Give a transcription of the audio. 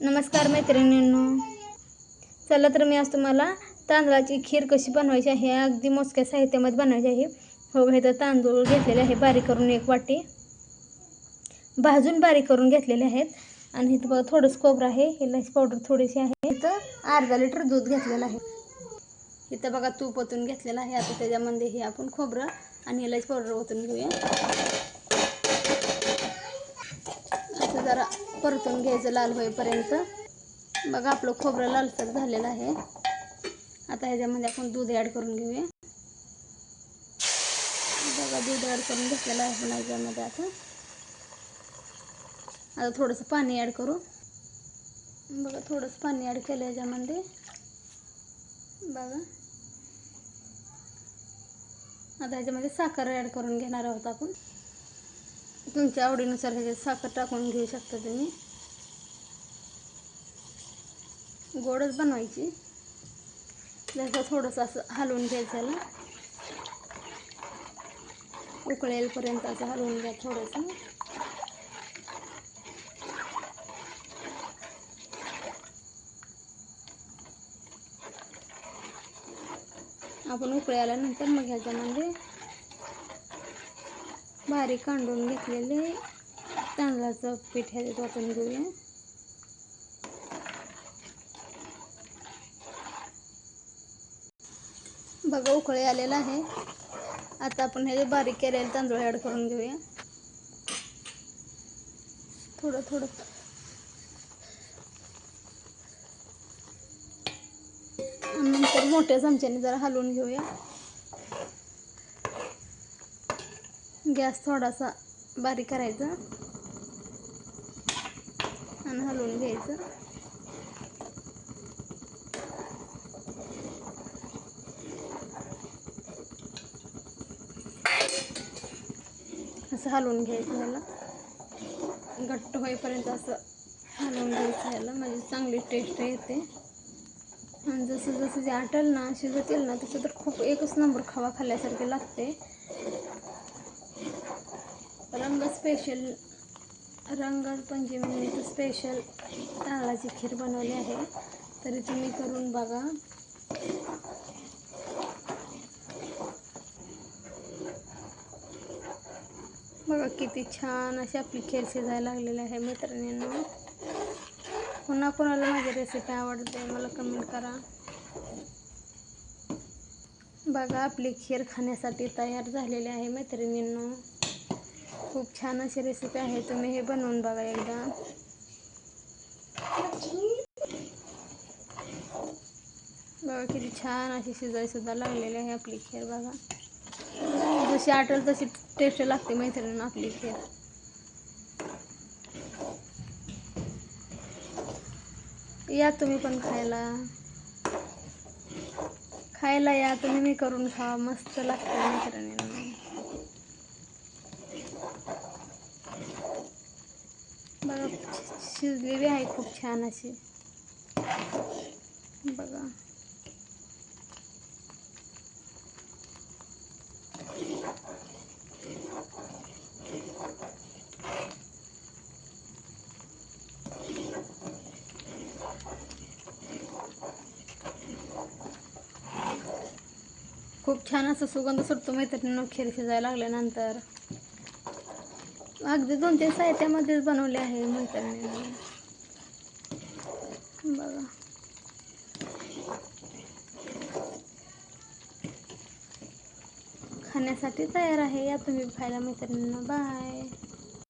नमस्कार मैत्रिणींनो. चला तर मी आज तुम्हाला तांदळाची खीर कशी बनवायची आहे अगदी मोजक्या साहित्यामध्ये बनवायची आहे. हो हे तर तांदूळ घेतलेले आहे बारीक करून एक वाटी. भाजून बारीक करून घेतलेले आहेत. आणि इथं बघा थोडंसं खोबरं आहे इलायची पावडर थोडीशी आहे. इथं अर्धा लिटर दूध घेतलेलं आहे. इथं बघा तूप ओतून घेतलेलं आहे. आता त्याच्यामध्ये हे आपण खोबरं आणि इलायची पावडर ओतून घेऊया. असं जरा परतून घ्यायचं लाल होईपर्यंत. बघा आपलं खोबरं लालसर झालेलं आहे. आता ह्याच्यामध्ये आपण दूध ॲड करून घेऊया. बघा दूध ॲड करून घेतलेलं आहे आपण ह्याच्यामध्ये आता. आता थोडंसं पाणी ॲड करू. बघा थोडंसं पाणी ॲड केलं ह्याच्यामध्ये. बघा. आता ह्याच्यामध्ये साखर ॲड करून घेणार आहोत आपण. तुमच्या आवडीनुसार ह्याच्यात साखर टाकून घेऊ शकता तुम्ही. गोडच बनवायची. त्याचं थोडंसं असं हलवून घ्यायचं याला. उकळेलपर्यंत असं हलवून घ्या थोडंसं. आपण उकळी आल्यानंतर मग ह्याच्यामध्ये बारीक कांडून घेतलेले तांदळाचं पीठ ह्याच्यात वाटून घेऊया. बघा उकळी आलेला आहे. आता आपण ह्याचे बारीक केलेले तांदूळ ॲड करून घेऊया. थोडं थोडं. नंतर मोठ्या चमच्याने जरा हलवून घेऊया. गॅस थोडासा बारीक करायचा. आणि हलवून घ्यायचं. असं हलवून घ्यायचं ह्याला. घट्ट होईपर्यंत असं हलवून घ्यायचं ह्याला. म्हणजे चांगली टेस्ट येते. आणि जसं जसं जे आटल ना शिजतील ना तसं तर खूप एकच नंबर खावा खाल्ल्यासारखे लागते. रंग स्पेशल रंग पंचमीनिमित्त स्पेशल तांदळाची खीर बनवली आहे. तरी तुम्ही करून बघा. बघा किती छान अशी आपली खीर शिजायला लागलेली आहे मैत्रिणींनो. पुन्हा कोणाला माझी रेसिपी आवडते मला कमेंट करा. बघा आपली खीर खाण्यासाठी तयार झालेली आहे मैत्रिणींनो. खूप छान अशी रेसिपी आहे. तुम्ही हे बनवून बघा एकदा. बघा किती छान अशी शिजायसुद्धा लागलेली आहे आपली खीर बघा. जशी आटल तशी टेस्ट लागते मैत्रिणींना आपली खीर. या तुम्ही पण खायला. खायला या तुम्ही मी करून खा. मस्त लागते मैत्रिणींना. बघा शिजलेली आहे खूप छान अशी. बघा. खूप छान असं सुगंध सुटतो मैत्रिणीनं खीर शिजायला लागल्यानंतर. अगदी दोन तीन साहित्यामध्येच बनवले आहे मैत्रिणी बघा. खाण्यासाठी तयार आहे. या तुम्ही खायला मैत्रिणींना बाय